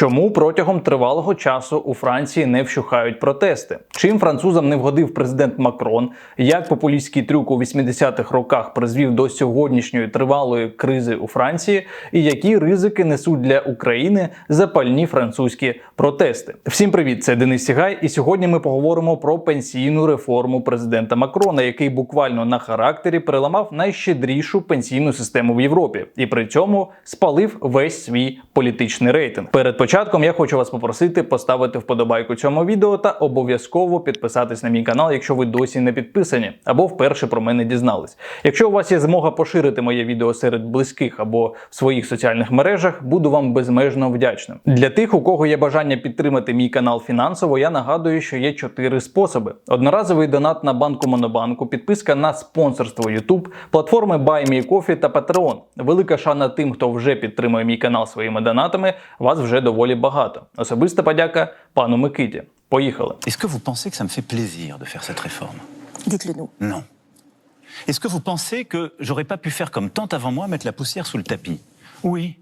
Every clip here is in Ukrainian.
Чому протягом тривалого часу у Франції не вщухають протести? Чим французам не вгодив президент Макрон? Як популістський трюк у 80-х роках призвів до сьогоднішньої тривалої кризи у Франції? І які ризики несуть для України запальні французькі протести? Всім привіт, це Денис Сігай, і сьогодні ми поговоримо про пенсійну реформу президента Макрона, який буквально на характері переламав найщедрішу пенсійну систему в Європі, і при цьому спалив весь свій політичний рейтинг. Перед початком я хочу вас попросити поставити вподобайку цьому відео та обов'язково підписатись на мій канал, якщо ви досі не підписані або вперше про мене дізнались. Якщо у вас є змога поширити моє відео серед близьких або в своїх соціальних мережах, буду вам безмежно вдячним. Для тих, у кого є бажання підтримати мій канал фінансово, я нагадую, що є чотири способи: одноразовий донат на банку Монобанку, підписка на спонсорство YouTube, платформи BuyMeCoffee та Patreon. Велика шана тим, хто вже підтримує мій канал своїми донатами. Вас вже доволі багато. Особиста подяка пану Микиті. Поїхали. Est-ce que vous pensez que ça me fait plaisir de faire cette réforme Dites-le nous. Non. Est-ce que vous pensez que j'aurais pas pu faire comme tant avant moi, mettre la poussière sous le tapis Oui.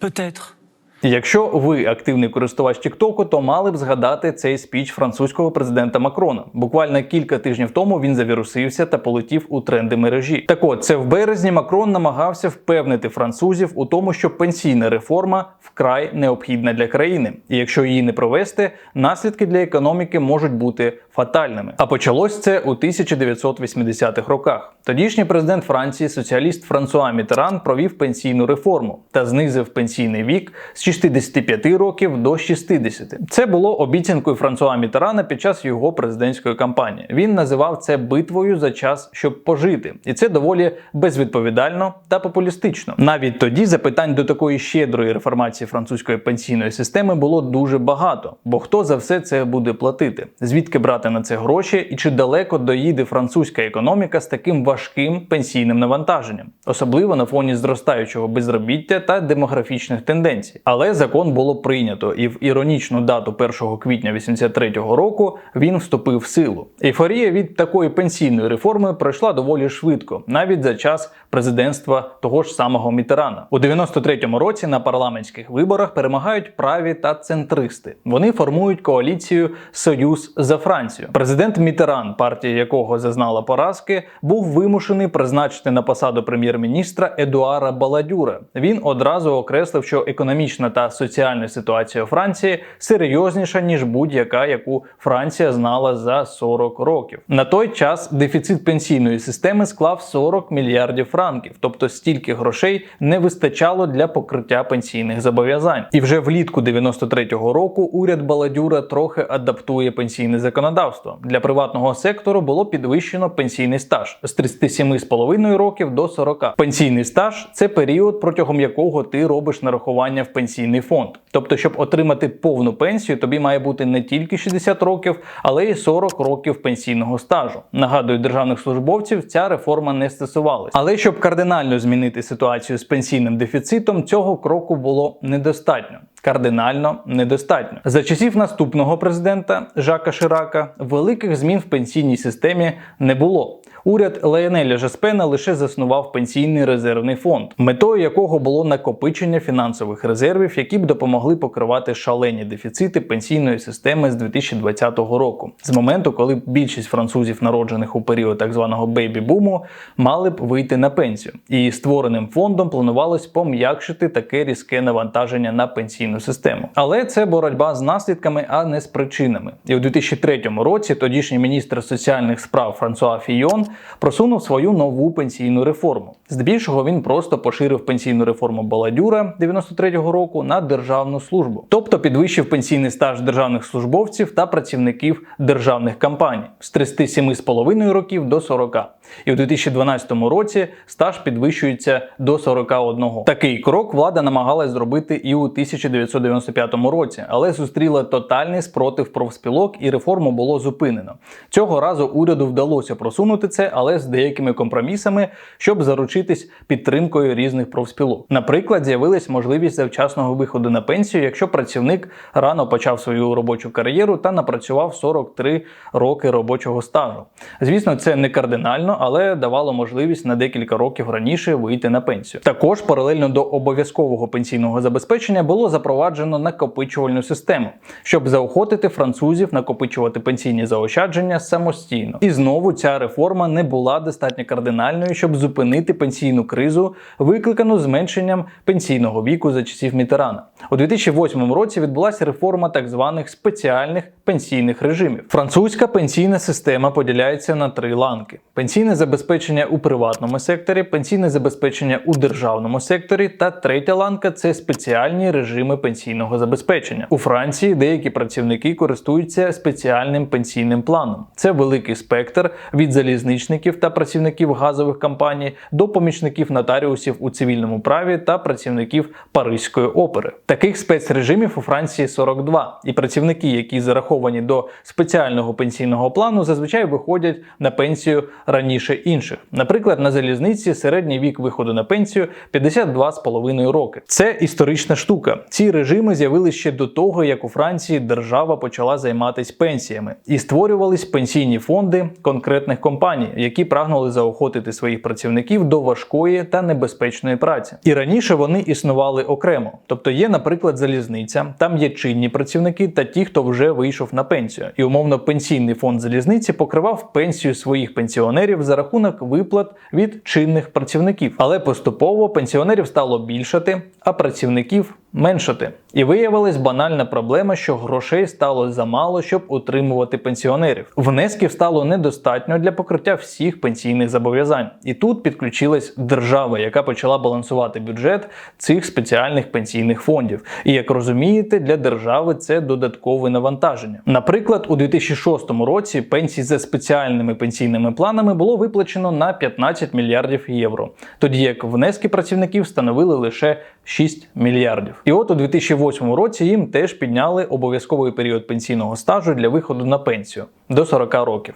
Peut-être. Якщо ви активний користувач Тіктоку, то мали б згадати цей спіч французького президента Макрона. Буквально кілька тижнів тому він завірусився та полетів у тренди мережі. Так от, це в березні Макрон намагався впевнити французів у тому, що пенсійна реформа вкрай необхідна для країни, і якщо її не провести, наслідки для економіки можуть бути фатальними. А почалось це у 1980-х роках. Тодішній президент Франції, соціаліст Франсуа Мітеран, провів пенсійну реформу та знизив пенсійний вік з 65 років до 60. Це було обіцянкою Франсуа Мітерана під час його президентської кампанії. Він називав це битвою за час, щоб пожити, і це доволі безвідповідально та популістично. Навіть тоді запитань до такої щедрої реформації французької пенсійної системи було дуже багато. Бо хто за все це буде платити? Звідки брати на це гроші, і чи далеко доїде французька економіка з таким важким пенсійним навантаженням, особливо на фоні зростаючого безробіття та демографічних тенденцій. Але закон було прийнято, і в іронічну дату 1 квітня 83-го року він вступив в силу. Ейфорія від такої пенсійної реформи пройшла доволі швидко, навіть за час президентства того ж самого Мітерана. У 93-му році на парламентських виборах перемагають праві та центристи. Вони формують коаліцію Союз за Францію. Президент Мітеран, партія якого зазнала поразки, був вимушений призначити на посаду прем'єр-міністра Едуара Баладюра. Він одразу окреслив, що економічна та соціальна ситуація у Франції серйозніша ніж будь-яка, яку Франція знала за 40 років. На той час дефіцит пенсійної системи склав 40 мільярдів франків, тобто стільки грошей не вистачало для покриття пенсійних зобов'язань. І вже влітку 93-го року уряд Баладюра трохи адаптує пенсійне законодавство. Для приватного сектору було підвищено пенсійний стаж з 37,5 років до 40. Пенсійний стаж це період, протягом якого ти робиш нарахування в пенсійний фонд. Тобто, щоб отримати повну пенсію, тобі має бути не тільки 60 років, але й 40 років пенсійного стажу. Нагадую, державних службовців ця реформа не стосувалась. Але щоб кардинально змінити ситуацію з пенсійним дефіцитом, цього кроку було недостатньо. Кардинально недостатньо за часів наступного президента Жака Ширака великих змін в пенсійній системі не було. Уряд Леонеля Жаспена лише заснував пенсійний резервний фонд, метою якого було накопичення фінансових резервів, які б допомогли покривати шалені дефіцити пенсійної системи з 2020 року, з моменту, коли більшість французів, народжених у період так званого бейбі-буму, мали б вийти на пенсію. І створеним фондом планувалось пом'якшити таке різке навантаження на пенсійну систему. Але це боротьба з наслідками, а не з причинами. І у 2003 році тодішній міністр соціальних справ Франсуа Фійон просунув свою нову пенсійну реформу. Здебільшого він просто поширив пенсійну реформу Баладюра 93-го року на державну службу, тобто підвищив пенсійний стаж державних службовців та працівників державних компаній з 37,5 років до 40. І у 2012 році стаж підвищується до 41. Такий крок влада намагалась зробити і у 1995 році, але зустріла тотальний спротив профспілок і реформу було зупинено. Цього разу уряду вдалося просунути це це, але з деякими компромісами, щоб заручитись підтримкою різних профспілок. Наприклад, з'явилась можливість завчасного виходу на пенсію, якщо працівник рано почав свою робочу кар'єру та напрацював 43 роки робочого стажу. Звісно, це не кардинально, але давало можливість на декілька років раніше вийти на пенсію. Також паралельно до обов'язкового пенсійного забезпечення було запроваджено накопичувальну систему, щоб заохотити французів накопичувати пенсійні заощадження самостійно. І знову ця реформа не була достатньо кардинальною, щоб зупинити пенсійну кризу, викликану зменшенням пенсійного віку за часів Мітерана. У 2008 році відбулася реформа так званих спеціальних пенсійних режимів. Французька пенсійна система поділяється на три ланки: пенсійне забезпечення у приватному секторі, пенсійне забезпечення у державному секторі, та третя ланка це спеціальні режими пенсійного забезпечення. У Франції деякі працівники користуються спеціальним пенсійним планом. Це великий спектр від залізничників та працівників газових компаній до помічників нотаріусів у цивільному праві та працівників Паризької опери. Таких спецрежимів у Франції 42, і працівники, які зараховані до спеціального пенсійного плану, зазвичай виходять на пенсію раніше інших. Наприклад, на залізниці середній вік виходу на пенсію 52,5 роки. Це історична штука. Ці режими з'явилися ще до того, як у Франції держава почала займатися пенсіями і створювались пенсійні фонди конкретних компаній, які прагнули заохотити своїх працівників до важкої та небезпечної праці. І раніше вони існували окремо. Тобто є, наприклад, залізниця, там є чинні працівники та ті, хто вже вийшов на пенсію. І умовно пенсійний фонд залізниці покривав пенсію своїх пенсіонерів за рахунок виплат від чинних працівників. Але поступово пенсіонерів стало більшати, а працівників меншати. І виявилась банальна проблема, що грошей стало замало, щоб утримувати пенсіонерів. Внесків стало недостатньо для покриття всіх пенсійних зобов'язань. І тут підключилась держава, яка почала балансувати бюджет цих спеціальних пенсійних фондів. І як розумієте, для держави це додаткове навантаження. Наприклад, у 2006 році пенсій за спеціальними пенсійними планами було виплачено на 15 мільярдів євро, тоді як внески працівників становили лише 6 мільярдів. І от у 2008 році їм теж підняли обов'язковий період пенсійного стажу для виходу на пенсію до 40 років,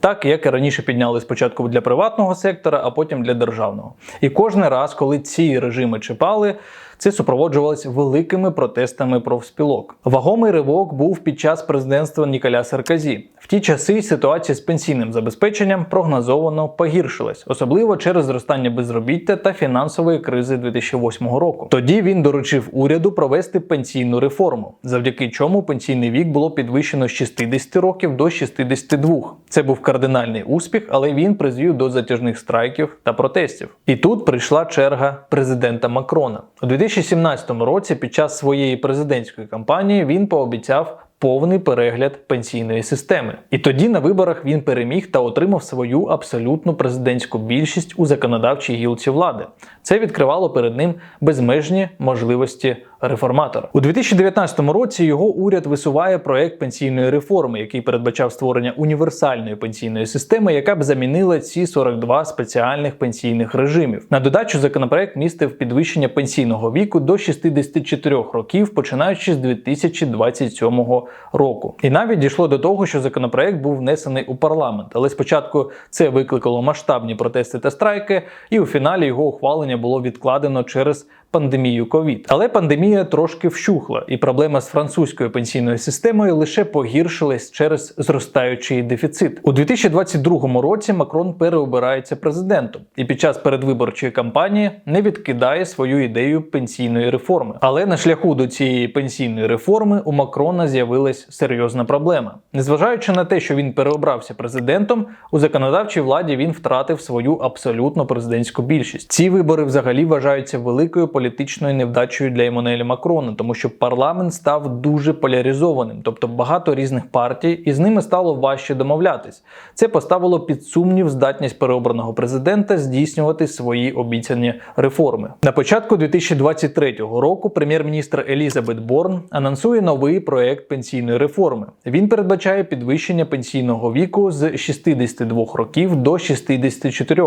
так як і раніше підняли спочатку для приватного сектора, а потім для державного. І кожен раз, коли ці режими чіпали, це супроводжувалось великими протестами профспілок. Вагомий ривок був під час президентства Ніколя Саркозі. В ті часи ситуація з пенсійним забезпеченням прогнозовано погіршилась, особливо через зростання безробіття та фінансової кризи 2008 року. Тоді він доручив уряду провести пенсійну реформу, завдяки чому пенсійний вік було підвищено з 60 років до 62. Це був кардинальний успіх, але він призвів до затяжних страйків та протестів. І тут прийшла черга президента Макрона. У 2017 році, під час своєї президентської кампанії, він пообіцяв. Повний перегляд пенсійної системи, і тоді на виборах він переміг та отримав свою абсолютну президентську більшість у законодавчій гілці влади. Це відкривало перед ним безмежні можливості реформатора. У 2019 році його уряд висуває проект пенсійної реформи, який передбачав створення універсальної пенсійної системи, яка б замінила ці 42 спеціальних пенсійних режимів. На додачу законопроект містив підвищення пенсійного віку до 64 років, починаючи з 2027 року. І навіть дійшло до того, що законопроект був внесений у парламент, але спочатку це викликало масштабні протести та страйки, і у фіналі його ухвалення було відкладено через пандемію ковід. Але пандемія трошки вщухла, і проблема з французькою пенсійною системою лише погіршилась через зростаючий дефіцит. У 2022 році Макрон переобирається президентом і під час передвиборчої кампанії не відкидає свою ідею пенсійної реформи. Але на шляху до цієї пенсійної реформи у Макрона з'явилась серйозна проблема. Незважаючи на те, що він переобрався президентом, у законодавчій владі він втратив свою абсолютно президентську більшість. Ці вибори взагалі вважаються великою політичною невдачею для Еммануеля Макрона, тому що парламент став дуже поляризованим, тобто багато різних партій, і з ними стало важче домовлятись. Це поставило під сумнів здатність переобраного президента здійснювати свої обіцяні реформи. На початку 2023 року прем'єр-міністр Елізабет Борн анонсує новий проект пенсійної реформи. Він передбачає підвищення пенсійного віку з 62 років до 64,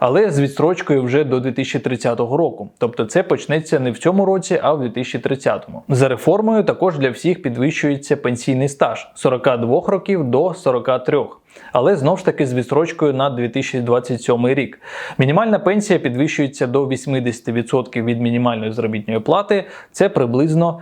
але з відстрочкою вже до 2030 року. Тобто це почнеться не в цьому році, а в 2030-му. За реформою також для всіх підвищується пенсійний стаж з 42 років до 43. Але знов ж таки з відстрочкою на 2027 рік. Мінімальна пенсія підвищується до 80% від мінімальної заробітної плати. Це приблизно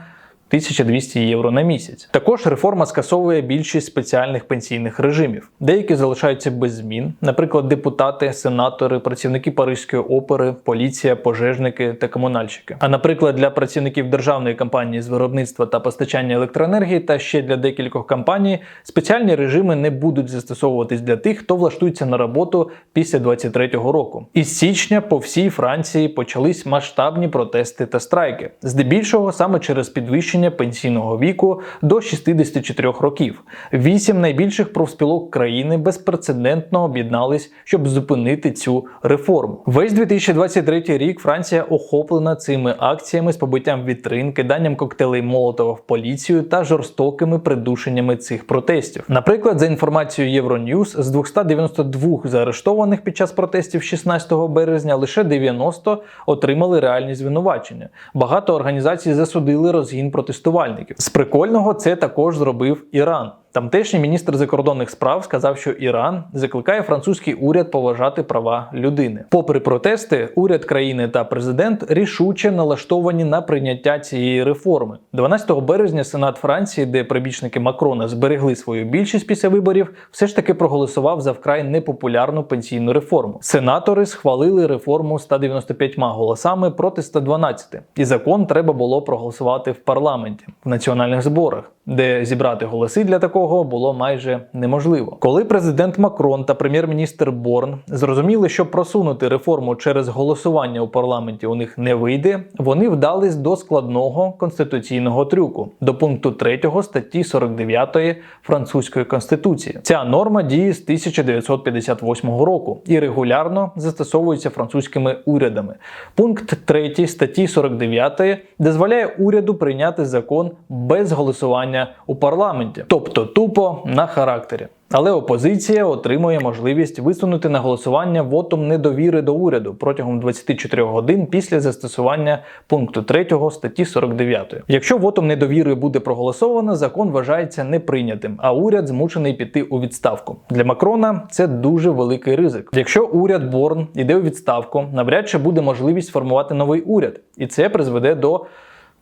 1200 євро на місяць. Також реформа скасовує більшість спеціальних пенсійних режимів. Деякі залишаються без змін, наприклад, депутати, сенатори, працівники Паризької опери, поліція, пожежники та комунальщики. А наприклад, для працівників державної компанії з виробництва та постачання електроенергії та ще для декількох компаній спеціальні режими не будуть застосовуватись для тих, хто влаштується на роботу після 23-го року. Із січня по всій Франції почались масштабні протести та страйки, здебільшого саме через підвищення пенсійного віку до 64 років. Вісім найбільших профспілок країни безпрецедентно об'єднались, щоб зупинити цю реформу. Весь 2023 рік Франція охоплена цими акціями з побиттям вітрин, киданням коктейлей Молотова в поліцію та жорстокими придушеннями цих протестів. Наприклад, за інформацією Euronews, з 292 заарештованих під час протестів 16 березня лише 90 отримали реальні звинувачення. Багато організацій засудили розгін протестувальників. З прикольного це також зробив Іран. Тамтешній міністр закордонних справ сказав, що Іран закликає французький уряд поважати права людини. Попри протести, уряд країни та президент рішуче налаштовані на прийняття цієї реформи. 12 березня Сенат Франції, де прибічники Макрона зберегли свою більшість після виборів, все ж таки проголосував за вкрай непопулярну пенсійну реформу. Сенатори схвалили реформу 195 голосами проти 112, і закон треба було проголосувати в парламенті в національних зборах, де зібрати голоси для такого було майже неможливо. Коли президент Макрон та прем'єр-міністр Борн зрозуміли, що просунути реформу через голосування у парламенті у них не вийде, вони вдались до складного конституційного трюку до пункту 3 статті 49 французької конституції. Ця норма діє з 1958 року і регулярно застосовується французькими урядами. Пункт 3 статті 49 дозволяє уряду прийняти закон без голосування у парламенті, тобто тупо на характері. Але опозиція отримує можливість висунути на голосування вотом недовіри до уряду протягом 24 годин після застосування пункту 3 статті 49. Якщо вотом недовіри буде проголосовано, закон вважається неприйнятим, а уряд змушений піти у відставку. Для Макрона це дуже великий ризик. Якщо уряд Борн іде у відставку, навряд чи буде можливість сформувати новий уряд, і це призведе до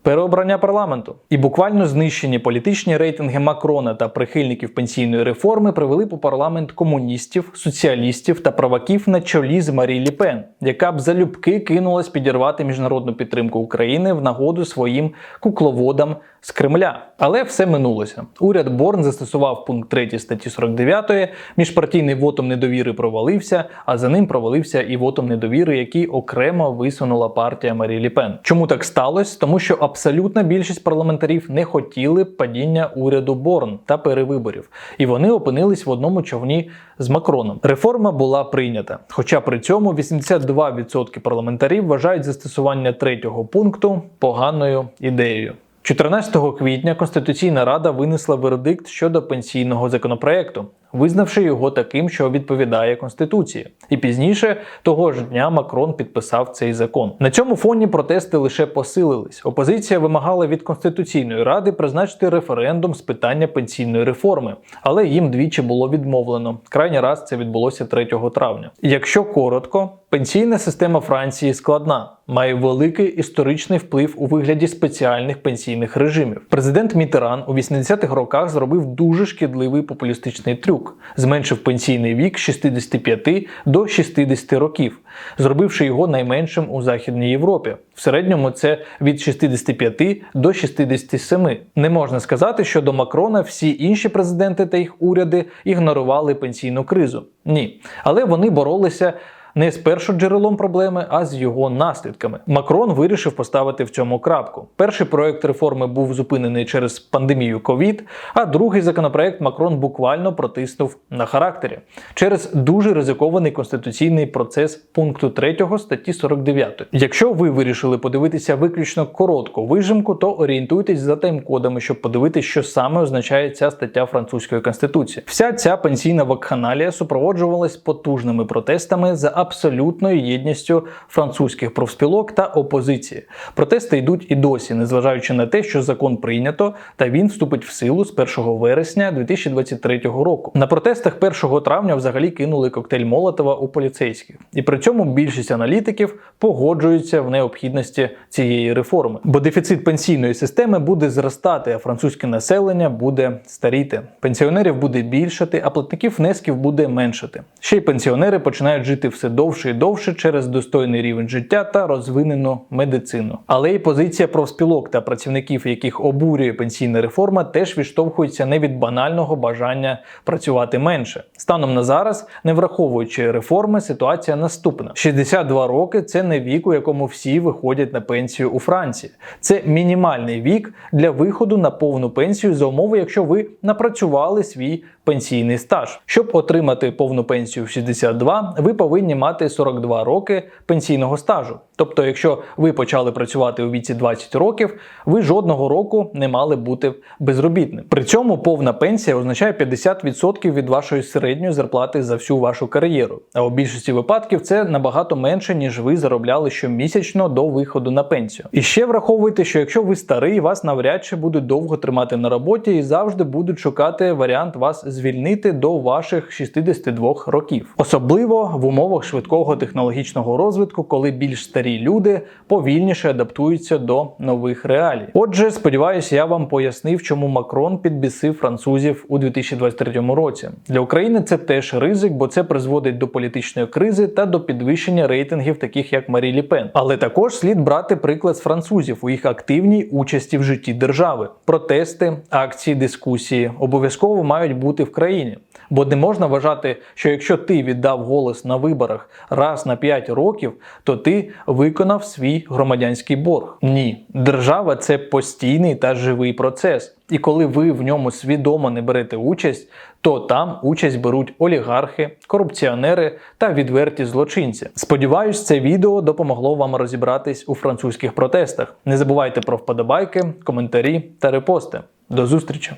Переобрання парламенту і буквально знищені політичні рейтинги Макрона та прихильників пенсійної реформи привели по парламент комуністів, соціалістів та праваків на чолі з Марі Лі Пен, яка б залюбки кинулась підірвати міжнародну підтримку України в нагоду своїм кукловодам з Кремля. Але все минулося. Уряд Борн застосував пункт 3 статті 49, міжпартійний вотом недовіри провалився, а за ним провалився і вотом недовіри, який окремо висунула партія Марі Лі Пен. Чому так сталося? Тому що абсолютна більшість парламентарів не хотіли падіння уряду Борн та перевиборів, і вони опинились в одному човні з Макроном. Реформа була прийнята. Хоча при цьому 82% парламентарів вважають застосування третього пункту поганою ідеєю. 14 квітня Конституційна Рада винесла вердикт щодо пенсійного законопроекту, визнавши його таким, що відповідає Конституції. І пізніше того ж дня Макрон підписав цей закон. На цьому фоні протести лише посилились. Опозиція вимагала від Конституційної ради призначити референдум з питання пенсійної реформи, але їм двічі було відмовлено. Крайній раз це відбулося 3 травня. Якщо коротко, пенсійна система Франції складна. Має великий історичний вплив у вигляді спеціальних пенсійних режимів. Президент Мітеран у 80-х роках зробив дуже шкідливий популістичний трюк, зменшив пенсійний вік з 65 до 60 років, зробивши його найменшим у Західній Європі. В середньому це від 65 до 67. Не можна сказати, що до Макрона всі інші президенти та їх уряди ігнорували пенсійну кризу. Ні, але вони боролися не з першоджерелом проблеми, а з його наслідками. Макрон вирішив поставити в цьому крапку. Перший проект реформи був зупинений через пандемію ковід, а другий законопроект Макрон буквально протиснув на характері через дуже ризикований конституційний процес пункту 3 статті 49. Якщо ви вирішили подивитися виключно коротку вижимку, то орієнтуйтесь за таймкодами, щоб подивитися, що саме означає ця стаття французької конституції. Вся ця пенсійна вакханалія супроводжувалась потужними протестами за абсолютною єдністю французьких профспілок та опозиції. Протести йдуть і досі, незважаючи на те, що закон прийнято, та він вступить в силу з 1 вересня 2023 року. На протестах 1 травня взагалі кинули коктейль Молотова у поліцейських, і при цьому більшість аналітиків погоджуються в необхідності цієї реформи. Бо дефіцит пенсійної системи буде зростати, а французьке населення буде старіти. Пенсіонерів буде більшати, а платників внесків буде меншати. Ще й пенсіонери починають жити все довше і довше через достойний рівень життя та розвинену медицину. Але і позиція профспілок та працівників, яких обурює пенсійна реформа, теж відштовхується не від банального бажання працювати менше. Станом на зараз, не враховуючи реформи, ситуація наступна: 62 роки це не вік, у якому всі виходять на пенсію у Франції. Це мінімальний вік для виходу на повну пенсію за умови, якщо ви напрацювали свій пенсійний стаж. Щоб отримати повну пенсію в 62, ви повинні мати 42 роки пенсійного стажу. Тобто, якщо ви почали працювати у віці 20 років, ви жодного року не мали бути безробітним. При цьому повна пенсія означає 50% від вашої середньої зарплати за всю вашу кар'єру. А у більшості випадків це набагато менше, ніж ви заробляли щомісячно до виходу на пенсію. І ще враховуйте, що якщо ви старий, вас навряд чи будуть довго тримати на роботі і завжди будуть шукати варіант вас звільнити до ваших 62 років, особливо в умовах швидкого технологічного розвитку, коли більш старі люди повільніше адаптуються до нових реалій. Отже, сподіваюся, я вам пояснив, чому Макрон підбісив французів у 2023 році. Для України це теж ризик, бо це призводить до політичної кризи та до підвищення рейтингів, таких як Марі Лі Пен. Але також слід брати приклад з французів у їх активній участі в житті держави. Протести, акції, дискусії обов'язково мають бути в країні. Бо не можна вважати, що якщо ти віддав голос на виборах раз на 5 років, то ти виконав свій громадянський борг. Ні, держава це постійний та живий процес. І коли ви в ньому свідомо не берете участь, то там участь беруть олігархи, корупціонери та відверті злочинці. Сподіваюсь, це відео допомогло вам розібратись у французьких протестах. Не забувайте про вподобайки, коментарі та репости. До зустрічі!